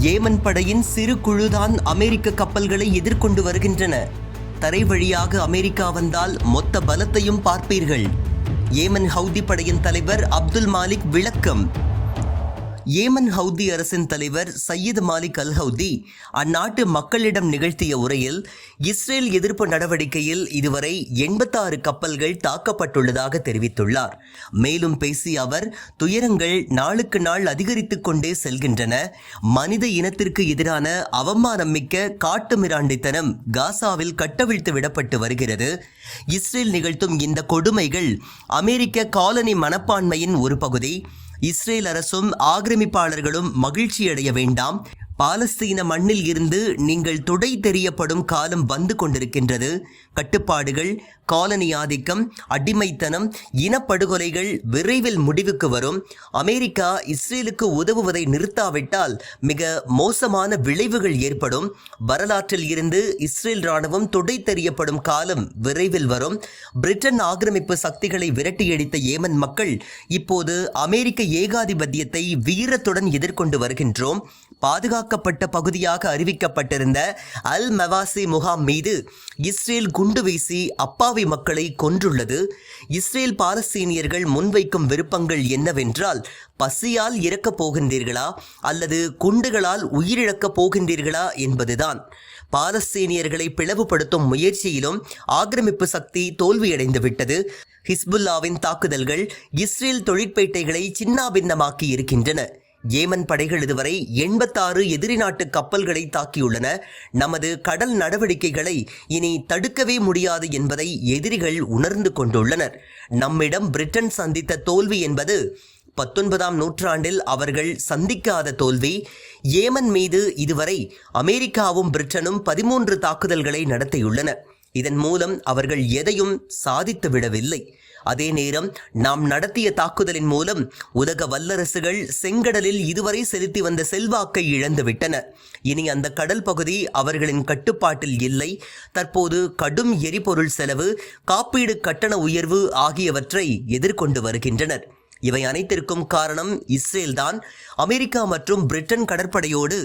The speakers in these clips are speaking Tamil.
ஏமன் படையின் சிறு குழுதான் அமெரிக்க கப்பல்களை எதிர்கொண்டு வருகின்றன. தரை வழியாக அமெரிக்கா வந்தால் மொத்த பலத்தையும் பார்ப்பீர்கள். ஏமன் ஹவுதி படையின் தலைவர் அப்துல் மாலிக் விளக்கம். ஏமன் ஹவுதி அரசின் தலைவர் சையீத் மாலிக் அல் ஹவுதி அந்நாட்டு மக்களிடம் நிகழ்த்திய உரையில் இஸ்ரேல் எதிர்ப்பு நடவடிக்கையில் இதுவரை எண்பத்தாறு கப்பல்கள் தாக்கப்பட்டுள்ளதாக தெரிவித்துள்ளார். மேலும் பேசிய அவர் துயரங்கள் நாளுக்கு நாள் அதிகரித்துக் கொண்டே செல்கின்றன. மனித இனத்திற்கு எதிரான அவமானம் மிக்க காட்டுமிராண்டித்தனம் காசாவில் கட்டவிழ்த்து விடப்பட்டு வருகிறது. இஸ்ரேல் நிகழ்த்தும் இந்த கொடுமைகள் அமெரிக்க காலனி மனப்பான்மையின் ஒரு பகுதி. இஸ்ரேல் அரசும் ஆக்கிரமிப்பாளர்களும் மகிழ்ச்சியடைய வேண்டாம். பாலஸ்தீன மண்ணில் இருந்து நீங்கள் துடை தெரியப்படும் காலம் வந்து கொண்டிருக்கின்றது. கட்டுப்பாடுகள் காலனி ஆதிக்கம் அடிமைத்தனம் இனப்படுகொலைகள் விரைவில் முடிவுக்கு வரும். அமெரிக்கா இஸ்ரேலுக்கு உதவுவதை நிறுத்தாவிட்டால் மிக மோசமான விளைவுகள் ஏற்படும். வரலாற்றில் இருந்து இஸ்ரேல் ராணுவம் துடை தெரியப்படும் காலம் விரைவில் வரும். பிரிட்டன் ஆக்கிரமிப்பு சக்திகளை விரட்டியடித்த ஏமன் மக்கள் இப்போது அமெரிக்க ஏகாதிபத்தியத்தை வீரத்துடன் எதிர்கொண்டு வருகின்றோம். பாதுகாக்கப்பட்ட பகுதியாக அறிவிக்கப்பட்டிருந்த அல் மவாசி முகாம் மீது இஸ்ரேல் குண்டு வீசி அப்பாவி மக்களை கொன்றுள்ளது. இஸ்ரேல் பாலஸ்தீனியர்கள் முன்வைக்கும் விருப்பங்கள் என்னவென்றால் பசியால் இறக்கப் போகின்றீர்களா அல்லது குண்டுகளால் உயிரிழக்கப் போகின்றீர்களா என்பதுதான். பாலஸ்தீனியர்களை பிளவுபடுத்தும் முயற்சியிலும் ஆக்கிரமிப்பு சக்தி தோல்வியடைந்து விட்டது ஹிஸ்புல்லாவின் தாக்குதல்கள் இஸ்ரேல் தொழிற்பேட்டைகளை சின்னாபின்னமாக்கி இருக்கின்றன. ஏமன் படைகள் இதுவரை எண்பத்தாறு எதிரி நாட்டு கப்பல்களை தாக்கியுள்ளன. நமது கடல் நடவடிக்கைகளை இனி தடுக்கவே முடியாது என்பதை எதிரிகள் உணர்ந்து கொண்டுள்ளனர். நம்மிடம் பிரிட்டன் சந்தித்த தோல்வி என்பது பத்தொன்பதாம் நூற்றாண்டில் அவர்கள் சந்திக்காத தோல்வி. ஏமன் மீது இதுவரை அமெரிக்காவும் பிரிட்டனும் பதிமூன்று தாக்குதல்களை நடத்தியுள்ளன. இதன் மூலம் அவர்கள் எதையும் சாதித்துவிடவில்லை. அதே நேரம் நாம் நடத்திய தாக்குதலின் மூலம் உலக வல்லரசுகள் செங்கடலில் இதுவரை செலுத்தி வந்த செல்வாக்கை இழந்துவிட்டன. இனி அந்த கடல் பகுதி அவர்களின் கட்டுப்பாட்டில் இல்லை. தற்போது கடும் எரிபொருள் செலவு காப்பீடு கட்டண உயர்வு ஆகியவற்றை எதிர்கொண்டு வருகின்றனர். இவை அனைத்திற்கும் காரணம் இஸ்ரேல் தான் அமெரிக்கா மற்றும் பிரிட்டன் கடற்படையோடு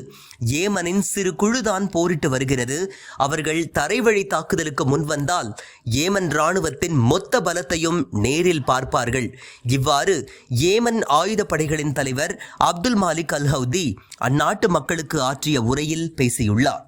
ஏமனின் சிறு குழுதான் போரிட்டு வருகிறது. அவர்கள் தரைவழி தாக்குதலுக்கு முன்வந்தால் ஏமன் இராணுவத்தின் மொத்த பலத்தையும் நேரில் பார்ப்பார்கள். இவ்வாறு ஏமன் ஆயுதப்படைகளின் தலைவர் அப்துல் மாலிக் அல்ஹவுதி அந்நாட்டு மக்களுக்கு ஆற்றிய உரையில் பேசியுள்ளார்.